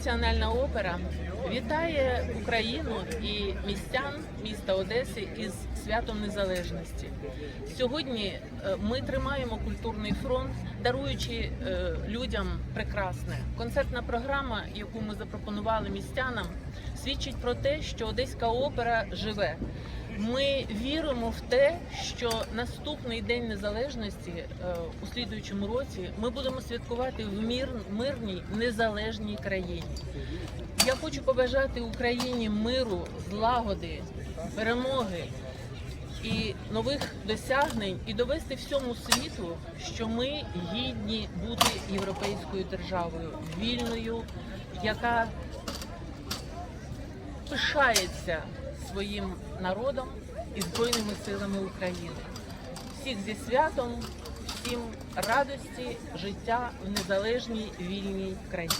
національна опера вітає Україну і містян міста Одеси із святом незалежності. Сьогодні е, ми тримаємо культурний фронт, даруючи е, людям прекрасне. Концертна програма, яку ми запропонували містянам, свідчить про те, що Одеська опера живе. Ми віримо в те, що наступний день незалежності е, у слідуючому році ми будемо святкувати в мір, мирній незалежній країні. Я хочу побажати Україні миру, злагоди, перемоги і нових досягнень, і довести всьому світу, що ми гідні бути європейською державою, вільною, яка пишається своїм народом і збройними силами України. Всіх зі святом, всім радості, життя в незалежній вільній країні.